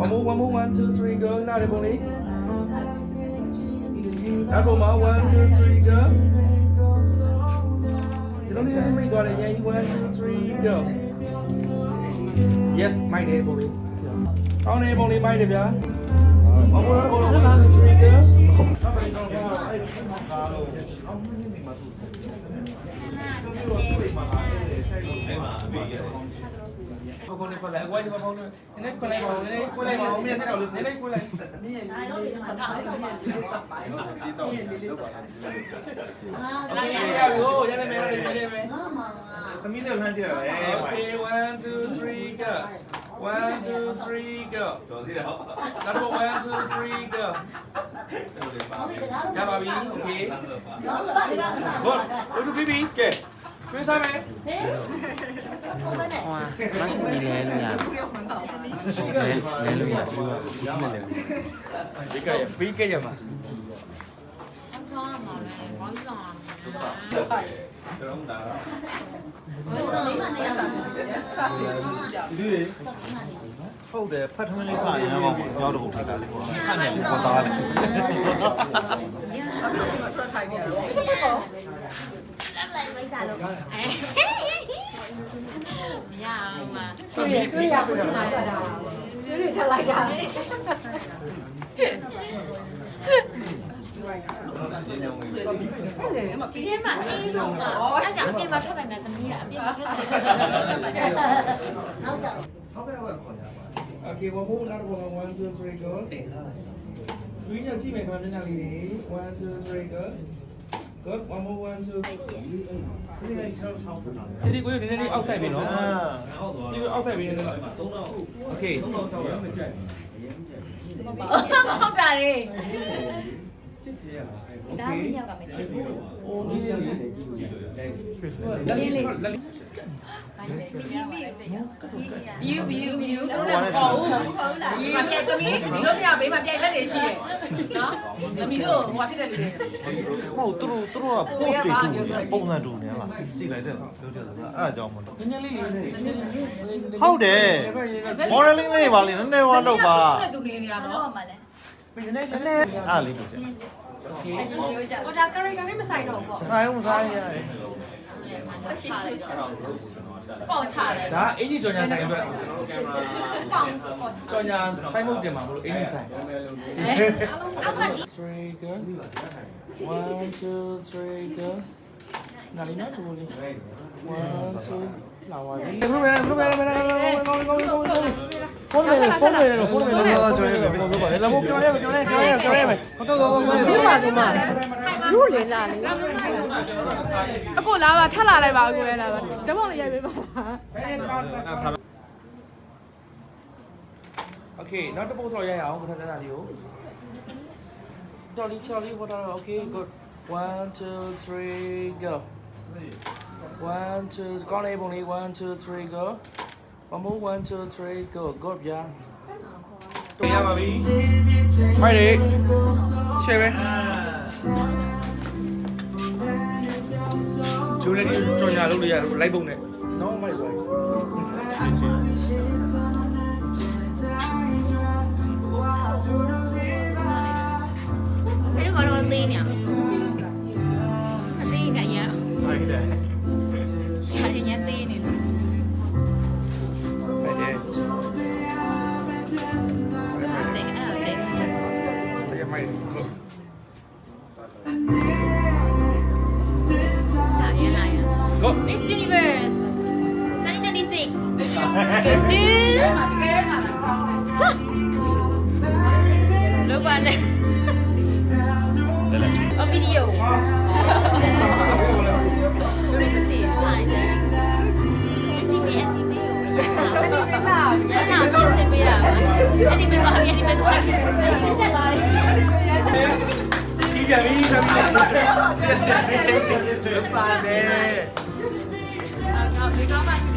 one more one more one two three go နားရပုံလေးနောက်ပုံမှာ one two three go ဒီလိုလေးလေးမိတ်သွားတယ်ရန်ကြီး1 2 3 go yes မိုက်တယ်ပုံလေးကောင်းတယ်ပုံလေးမိုက်တယ်ဗျာဘာလို့လဲပုံလေး1 2 3 go ကိုကိုလေးခေါ် လိုက်အကွာဒီမှာပေါင်းနေနည်းခွလိုက်ပါဦးနည်းခွလိုက်ပါဦးမြတ်ချက်လို့နည်းခွလိုက်လာရရရိုးရနေမယ်ရနေမယ်သမီးလေးလှမ်းကြည့်ရပဲ Okay 1 2 3 go 1 2 3 go တော်သေးတယ်ဟုတ်နောက်တော့1 2 3 go ရပါပြီ Okay Good တို့တူပြီပြီကဲပြေးစားမယ်ဟိုကမရှိနေလဲလို့ရဟုတ်တယ်လဲလို့ရဘူးကဒီမှာလဲဒီကရပြီးကရမှာဆောင်းမှာလဲဝမ်းဆောင်ကျွန်တော်ဒါဒီဟုတ်တယ်ဖတ်ထမင်းလေးစားရင်တော့ရောက်တော့ထိုက်တာလေပေါ့ဖတ်နေပြီပေါ်သား လေမရအောင်လားတွေ့ရတွေ့ရပြတာဒီထဲမှာအေးလို့မှာအဲ့ကြောင့်အပြင်မှာထွက်ပိုင်မယ်သမီးကအပြင်မှာထွက်ပိုင်နောက်ကြောင့်ဟုတ်ကဲ့ဟုတ်ကဲ့ခေါ်ရပါ Okay 1 more နောက်တော့1 2 3 go တွင်းညကြည့်မယ်ခင်ဗျာမျက်နှာလေးတွေ1 2 3 go Good one more one two အဲ့ဖြစ်ဒီနေ့ချောင်းချောင်းတာဒီဒီကိုနည်းနည်းအောက်ဆိုင်ပြီနော်အာဒီအောက်ဆိုင်ပြီနည်းနည်း Okay ဟုတ်တာလေ ချစ်တယ်ရပါအဲ့ဒါမင်းယောက်ကမချစ်ဘူးအိုးလေးလေးကြည့်ကြည့်လို့ရတယ်လက်လေးလေးလက်လေးဘီဘီဘီတို့လည်းပေါ့ပေါ့လားမပြိုက်သမီးဒီလိုမရဘေးမှာပြိုက်တဲ့နေရှိတယ်နော်သမီးတို့ဟိုဖြစ်တဲ့လူတွေမဟုတ်သူတို့သူတို့က post တွေတူပုံစံတူနေလားကြည့်လိုက်တဲ့လားပြောကြတာလားအဲ့အကြောင်းမလို့နည်းနည်းလေးဟုတ်တယ် modeling လေးပါလေနည်းနည်းဝါလုပ်ပါသူနေရပါတော့ နော်မှလည်းနည်းနည်းနည်းနည်းအားလေးပြောကြ Okay ဟိုဒါ character နဲ့မဆိုင်တော့ဘူးပေါ့ဆိုင်အောင်ဆိုင်ရတယ်ရှိရှိကောက်ချတယ်ဒါအင်ကြီးကြော်ညာဆိုင်အတွက်ကောက်ကောက်ချကြော်ညာဆိုင်မုတ်တင်မှာမလို့အင်ကြီးဆိုင်အောက်ကဒီ3 go 1 2 3 go နာလီနော်ကိုလေး1 2လာပါပြီဘယ်လိုပဲဘယ်လိုပဲဘယ်လိုပဲကောင်းကောင်းကောင်းကောင်း ဖုန်းလေးဖုန်းလေးဖုန်းလေးကြော်ရမယ်ကြော်ရမယ်လာဖို့ကြော်ရမယ်ကြော်ရမယ်ကြော်ရမယ်ကြော်ရမယ် ဟုတ်တော့တော့တော့ ဒီမှာဒီမှာလူလေလာလေအကိုလာပါထက်လာလိုက်ပါအကိုလည်းလာပါတမောင်လေးရိုက်ပေးပါ โอเคနောက်တစ်ပုတ်ဆော်ရရအောင်ခဏခဏလေးကိုတော်လီချော်လီဝတ်တော့ okay good 1 2 3 go 1 2ကောင်းနေပုံလေး1 2 3 go 1 more 1 2 3 go good ဗျာတွေ့ရပါပြီဖိုက်လေရှယ်ပဲကျိုးလေးကြော်ညာလုပ်လို့ရလိုက်ပုံနဲ့နော်မိုက်သွားပြီအဲ့တော့တော့သေးနေအသေးကရဟုတ်တယ် Universe 2026 Just do လောပါနဲ့အဗီဒီယိုလို က်တယ်အတီး